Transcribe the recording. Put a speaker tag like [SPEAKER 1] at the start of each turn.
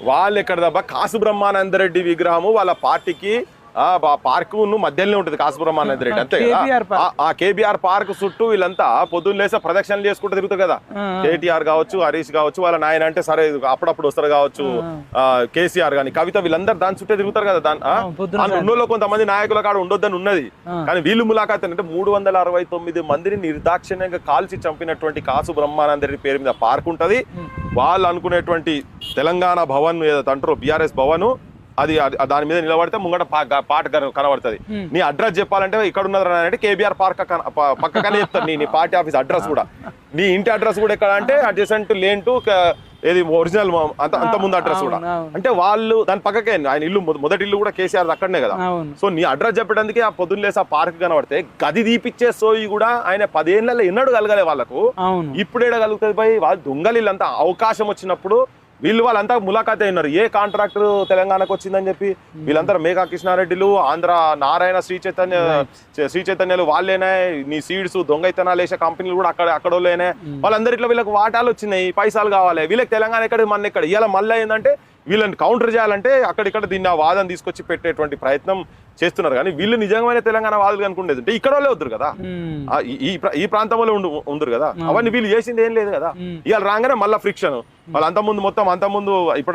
[SPEAKER 1] వాళ్ళు ఎక్కడ దబ్బా? కాసు బ్రహ్మానందరెడ్డి విగ్రహము వాళ్ళ పార్టీకి పార్క్ మధ్యలోనే ఉంటుంది కాసు బ్రహ్మానందరెడ్డి అంతే కదా?
[SPEAKER 2] KBR park.
[SPEAKER 1] ఆ- కేబీఆర్ పార్క్ చుట్టూ వీళ్ళంతా పొద్దున్న లేసే ప్రదక్షిణలు చేసుకుంటూ తిరుగుతారు కదా. కేటీఆర్ కావచ్చు హరీష్ కావచ్చు వాళ్ళ నాయన అంటే సరే అప్పుడప్పుడు వస్తారు కావచ్చు. కేసీఆర్ గాని కవిత వీళ్ళందరూ దాని చుట్టే తిరుగుతారు కదా దాని ఉన్నోళ్ళు కొంతమంది నాయకుల కాడ ఉండొద్దని ఉన్నది. కానీ వీళ్ళు ములాఖాత్ అంటే మూడు వందల అరవై తొమ్మిది మందిని నిర్దాక్షిణ్యంగా కాల్చి చంపినటువంటి కాసు బ్రహ్మానందరెడ్డి పేరు మీద పార్క్ ఉంటది. వాళ్ళు అనుకునేటువంటి తెలంగాణ భవన్ ఏదైతే అంటారో బీఆర్ఎస్ భవన్ అది దాని మీద నిలబడితే ముంగట పాట కన- కనబడుతుంది. నీ అడ్రస్ చెప్పాలంటే ఇక్కడ ఉన్నది అంటే కేబీఆర్ పార్క్ పక్కకనే చెప్తాను నీ నీ పార్టీ ఆఫీస్ అడ్రస్ కూడా. నీ ఇంటి అడ్రస్ కూడా ఎక్కడ అంటే అడ్జసెంట్ లేన్ టు ఏది ఒరిజినల్ అంత అంత ముందు అడ్రస్ కూడా. అంటే వాళ్ళు దాని పక్కకే ఆయన ఇల్లు మొద- మొదటి ఇల్లు కూడా కేసీఆర్ అక్కడనే కదా. సో నీ అడ్రస్ చెప్పడానికి ఆ పొద్దున్న లేసి ఆ పార్క్ కనబడితే గది తీపిచ్చే సోయి కూడా ఆయన పదేళ్ళలో ఎన్నడూ కలగలే వాళ్ళకు. ఇప్పుడేడ కలుగుతుంది పోయి వాళ్ళు దొంగలు వీళ్ళంతా అవకాశం వచ్చినప్పుడు వీళ్ళు వాళ్ళంతా ములాఖాతే అయినారు. ఏ కాంట్రాక్టర్ తెలంగాణకు వచ్చిందని చెప్పి వీళ్ళంతా మేఘా కృష్ణారెడ్డిలు ఆంధ్ర నారాయణ శ్రీ చైతన్య శ్రీ చైతన్యలు వాళ్ళేనే నీ సీడ్స్ దొంగైతనాలు వేసే కంపెనీలు కూడా అక్కడ అక్కడోళ్ళేనే వాళ్ళందరి ఇట్లా వీళ్ళకి వాటాలు వచ్చినాయి పైసలు కావాలి. వీళ్ళకి తెలంగాణ ఎక్కడ మన ఎక్కడ ఇలా మళ్ళీ ఏంటంటే వీళ్ళని కౌంటర్ చేయాలంటే అక్కడిక్కడ దీన్ని ఆ వాదన తీసుకొచ్చి పెట్టేటువంటి ప్రయత్నం చేస్తున్నారు. కానీ వీళ్ళు నిజంగానే తెలంగాణ వాదులు అనుకునేది అంటే ఇక్కడ వాళ్ళే వద్దురు కదా. ఈ- ఈ ప్ర- ఈ ప్రాంతంలో ఉండు ఉందరు కదా. అవన్నీ వీళ్ళు చేసింది ఏం లేదు కదా. ఇవాళ రాగానే మళ్ళీ ఫ్రిక్షన్ వాళ్ళు అంత ముందు మొత్తం అంత ముందు ఇప్పుడు